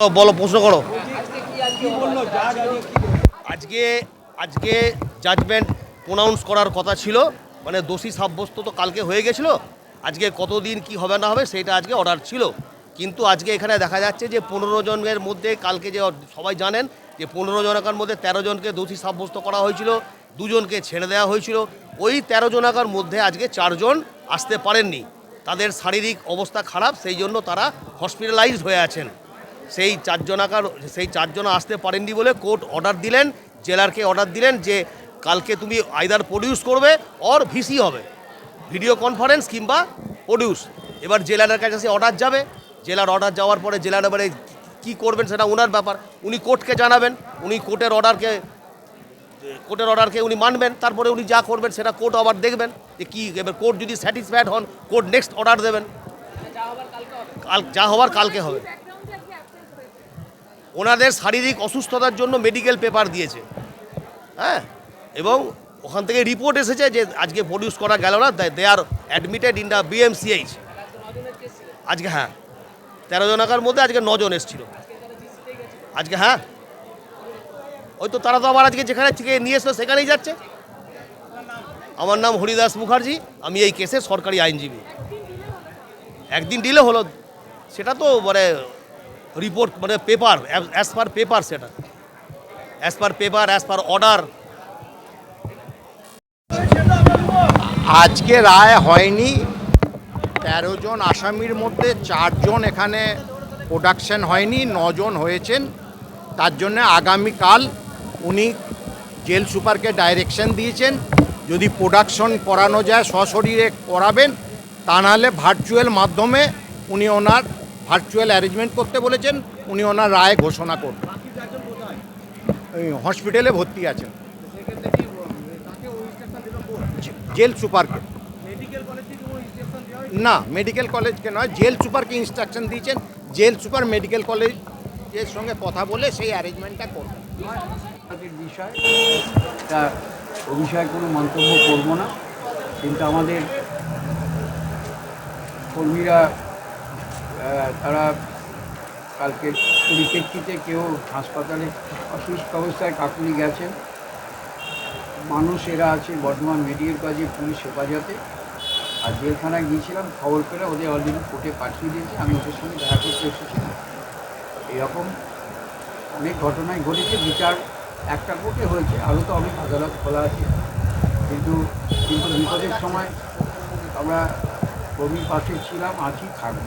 বলো, প্রশ্ন করো। আজকে আজকে জাজমেন্ট প্রোনাউন্স করার কথা ছিল। মানে দোষী সাব্যস্ত তো কালকে হয়ে গেছিল। আজকে কতদিন কি হবে না হবে সেটা আজকে অর্ডার ছিল। কিন্তু আজকে এখানে দেখা যাচ্ছে যে পনেরো জনের মধ্যে কালকে যে সবাই জানেন যে পনেরো জনকার মধ্যে তেরো জনকে দোষী সাব্যস্ত করা হয়েছিল, দুজনকে ছেড়ে দেওয়া হয়েছিল। ওই তেরো জনকার মধ্যে আজকে চারজন আসতে পারেননি। তাদের শারীরিক অবস্থা খারাপ, সেই জন্য তারা হসপিটালাইজড হয়ে আছেন। সেই চারজনাকার সেই চারজন আসতে পারেননি বলে কোর্ট অর্ডার দিলেন, জেলারকে অর্ডার দিলেন যে কালকে তুমি আইদার প্রডিউস করবে অর ভিসি হবে। ভিডিও কনফারেন্স কিংবা প্রডিউস এবার জেলারের কাছে সে অর্ডার যাবে। জেলার অর্ডার যাওয়ার পরে জেলার এবারে কী করবেন সেটা ওনার ব্যাপার। উনি কোর্টকে জানাবেন, উনি কোর্টের অর্ডারকে কোর্টের অর্ডারকে উনি মানবেন, তারপরে উনি যা করবেন সেটা কোর্ট আবার দেখবেন যে কী, এবার কোর্ট যদি স্যাটিসফাইড হন, কোর্ট নেক্সট অর্ডার দেবেন। কাল, যা হওয়ার কালকে হবে। ওনাদের শারীরিক অসুস্থতার জন্য মেডিকেল পেপার দিয়েছে। হ্যাঁ? এবং ওখান থেকে রিপোর্ট এসেছে যে আজকে প্রডিউস করা গেল না they are admitted in the BMCH আজকে হ্যাঁ তেরো জনাকার মধ্যে আজকে নজন এসেছিল। আজকে হ্যাঁ? ওই তো তারা তো আবার আজকে যেখানে থেকে নিয়ে এসলো সেখানেই যাচ্ছে। আমার নাম হরিদাস মুখার্জি, আমি এই কেসে সরকারি আইনজীবী। একদিন দিলে হলো, সেটা তো মানে রিপোর্ট মানে পেপার অ্যাজ পার পেপার সেটা। As per paper as per order আজকে রায় হয়নি। তেরো জন আসামির মধ্যে চারজন এখানে প্রোডাকশন হয়নি নজন হয়েছেন। তার জন্য আগামীকাল উনি জেল সুপারকে ডাইরেকশন দিয়েছেন। যদি প্রোডাকশন করানো যায়, সশরীরে করাবেন, তা নাহলে ভার্চুয়াল মাধ্যমে উনি ওনার ভার্চুয়াল অ্যারেঞ্জমেন্ট করতে বলেছেন, উনি ওনার রায় ঘোষণা করবেন। হসপিটালে ভর্তি আছেন। জেল সুপারকে। না মেডিকেল কলেজকে নয়, জেল সুপারকে ইনস্ট্রাকশন দিয়েছেন। জেল সুপার মেডিকেল কলেজের সঙ্গে কথা বলে সেই অ্যারেঞ্জমেন্টটা করবেন। বিষয়, তা ও বিষয়ে কোনো মন্তব্য করব না। কিন্তু আমাদের কর্মীরা তারা কালকে পরিপ্রেক্ষিতে কেউ হাসপাতালে অসুস্থ অবস্থায় কাকুলি গেছেন। মানুষ এরা আছে, বর্ধমান মেডিকেল কলেজে পুলিশ হেফাজতে। আর জেলখানায় গিয়েছিলাম, খবর পেলে ওদের অলরেডি কোর্টে পাঠিয়ে দিয়েছে। আমি ওদের সঙ্গে দেখা করতে এসেছিলাম এরকম অনেক ঘটনাই ঘটেছে। বিচার একটা কোর্টে হয়েছে। আরও তো অনেক আদালত খোলা আছে। কিন্তু কিন্তু বিপদের সময় আমরা কর্মীর পাশে ছিলাম, আছি, থাকব।